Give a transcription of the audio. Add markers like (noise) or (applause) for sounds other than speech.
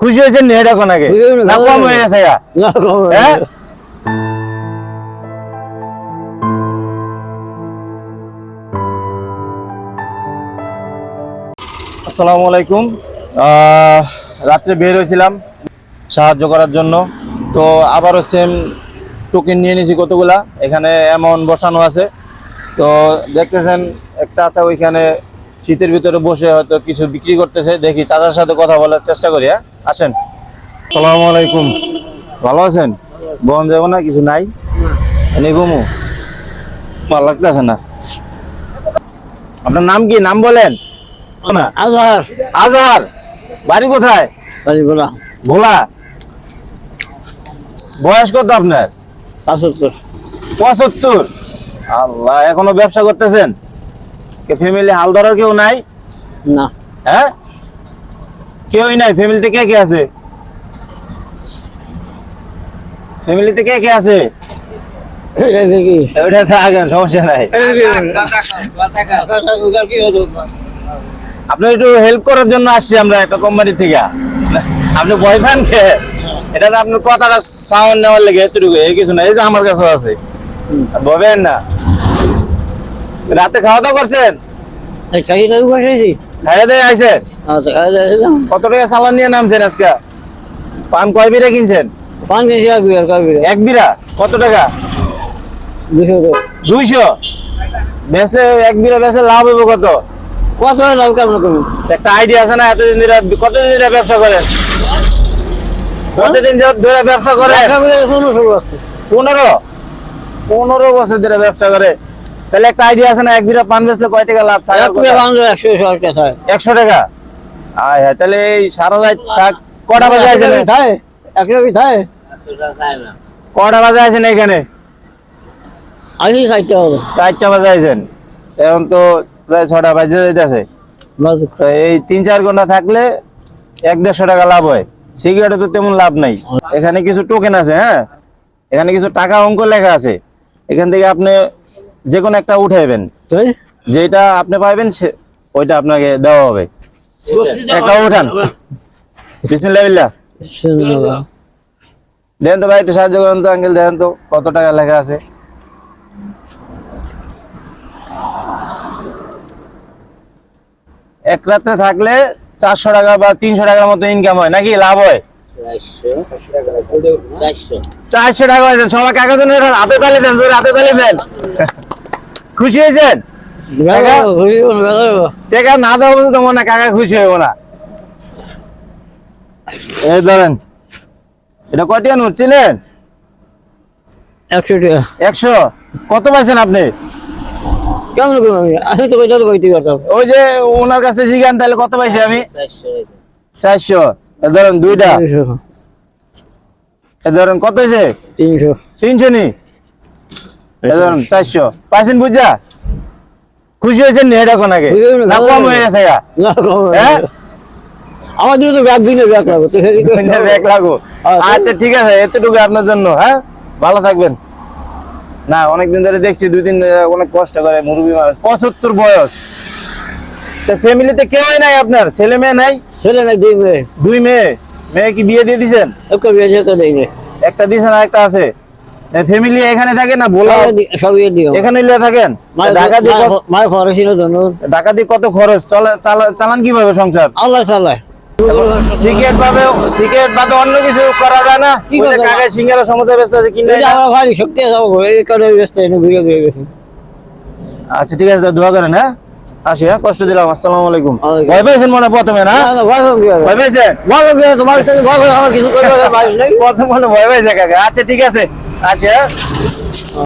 খুশি হয়েছেন নি? এটা কোনাকে খুশি না কম হয়ে গেছে না কম হ্যাঁ? আসসালামু আলাইকুম। রাত্রে বের হয়েছিলাম সাহায্য করার জন্য। তো আবারও সেম টোকেন নিয়ে নিয়েছি কতগুলা। এখানে অ্যামাউন্ট বসানো আছে। তো দেখতেছেন এক চাচা ওইখানে শীতের ভিতরে বসে হয়তো কিছু বিক্রি করতেছে। দেখি চাচার সাথে কথা বলার চেষ্টা করি হ্যাঁ? আসেন আসসালামু আলাইকুম ভালো আছেন? বন যাব না কিছু নাই? ঘুমু। ভালো লাগতেছে না। আপনার নাম কি? নাম বলেন। আজহার। আজহার। বাড়ি কোথায়? বাড়ি বলা ভোলা। বয়স কত আপনার? পাঁচাত্তর। পঁচাত্তর। আল্লাহ এখনও ব্যবসা করতেছেন? ফ্যামিলি হাল ধরার কেউ নাই? না। হ্যাঁ? কেউই নাই ফ্যামিলিতে কে কে আছে? ফ্যামিলিতে কে কে আছে? এটা দেখি। সমস্যা নাই। আপনি একটু হেল্প করার জন্য আসছি আমরা একটা কোম্পানি থেকে। আপনি ভয় পান কে? এটা আপনার কথাটা সাউন্ড নেওয়ার লেগে এতটুকু এই কিছু না এই যে আমার কাছেও আছে। ববেন না। রাতে খাওয়া দাওয়া করছেন? বসেছি খাইয়ে দিয়ে কাকি যাইছিলাম কত টাকা সালান নিয়ে নামছেন আজকে? পান কয় বিরা কিনছেন? পান কেজি আর বিয়ার কাকি বিয়ার এক বিরা কত টাকা? দুশো দুইশো? বেচলে এক বিরা বেচলে লাভ হবে কত? কত লাভ কেমন কমি একটা আইডিয়া আছে না? এতদিন ধরে কতদিন ধরে ব্যবসা করেন? কতদিন ধরে ব্যবসা করেন? পনেরোশো আছে পনেরো পনেরো? বছর ধরে ব্যবসা করে। তাহলে একটা আইডিয়া আছে না? এক বিরা পান বেচলে কয় টাকা লাভ? থাকে এক একশো টাকা একশো টাকা? আয় হ্যাঁ তাহলে এই সারা রাত থাক কটা বাজে আছেন থাকে একশো থাকে কটা বাজে আছেন এখানে? আসি ষাটটা হবে চারটা বাজে আছেন এখন তো প্রায় ছটা বাজে যাইতেছে। এই তিন চার ঘণ্টা থাকলে এক দেড়শো টাকা লাভ হয়। সিগারেটে তো তেমন লাভ নাই। এখানে কিছু টোকেন আছে হ্যাঁ? এখানে কিছু টাকা অঙ্ক লেখা আছে। এখান থেকে আপনি যে কোনো একটা উঠাইবেন। যেটা আপনি পাইবেন ওইটা আপনাকে দেওয়া হবে। একটা উঠান। বিসমিল্লাহ দেন তো ভাই একটু সাহায্য করেন তো আঙ্কেল তো কত টাকা লেখা আছে? এক রাত্রে থাকলে চারশো টাকা বা তিনশো টাকার মতো ইনকাম হয় নাকি লাভ হয়? চারশো টাকা হয়েছে সবাই কাগজ হাতে তালি দেন হাতে তালি দেন। খুশি হয়েছেন? টাকা না দেওয়া মনে হয় কাকা খুশি হইব না। এই ধরেন এটা কয়টা নোট ছিলেন? একশো টাকা। একশো? কত পাইছেন আপনি? কেমন আমি? আমি তো কইতে কইতে পারতাম। ওই যে ওনার কাছে জিজ্ঞান তাহলে কত পাইছি আমি? চারশো ধরেন দুইটা। এ ধরেন কত হয়েছে তিনশো। তিনশো নি? এ ধরেন চারশো। পাইছেন বুঝা? খুশি হয়েছেন নি? এটা কোনাকে না কম হয়ে গেছে না কম হ্যাঁ? আমার জন্য তো ব্যাগ দিনে ব্যাগ তো (laughs) তো- দুইটা ব্যাগ লাগো আচ্ছা। আচ্ছা ঠিক আছে এতটুকু আপনার জন্য হ্যাঁ? ভালো থাকবেন। না অনেকদিন ধরে দেখছি দুই দিন অনেক কষ্ট করে মুরব্বী মানুষ পঁচাত্তর বয়স। ফ্যামিলিতে কেউই নাই আপনার? ছেলে মেয়ে নাই? ছেলে না দুই মেয়ে। দুই মেয়ে। মেয়ে কি বিয়ে দিয়ে দিছেন একটা বিয়ে একটা দিছেন আর একটা আছে? ফ্যামিলি এখানে থাকে না? সবাই এখানে লিয়ে থাকেন? ঢাকা দিয়ে মায়ের খরচ ছিল ঢাকা দিয়ে কত খরচ? চলে চালান কীভাবে সংসার? আল্লাহ চালায়। সিগারেট ভাবে সিগারেট বাদে অন্য কিছু করা যায় না। কি করা যায়? সিঙ্গারা সমস্যা ব্যস্ত আছে কিনে আমার ভারী শক্তি এই কারণে ব্যস্ত এনে ঘুরে ঘুরে গেছে। আচ্ছা ঠিক আছে তা দোয়া করেন হ্যাঁ? আসি হ্যাঁ কষ্ট দিলাম আসসালামু আলাইকুম। ভয় পেয়েছেন মনে প্রথমে না? ভয় পাবো হবে? ভয় পাবো হবে? তোমার সাথে ভয় পাবো, আমার কিছু করবে ভাই, (laughs) প্রথম মনে ভয় পেয়েছে কাকা? আচ্ছা ঠিক আছে। আসি হ্যাঁ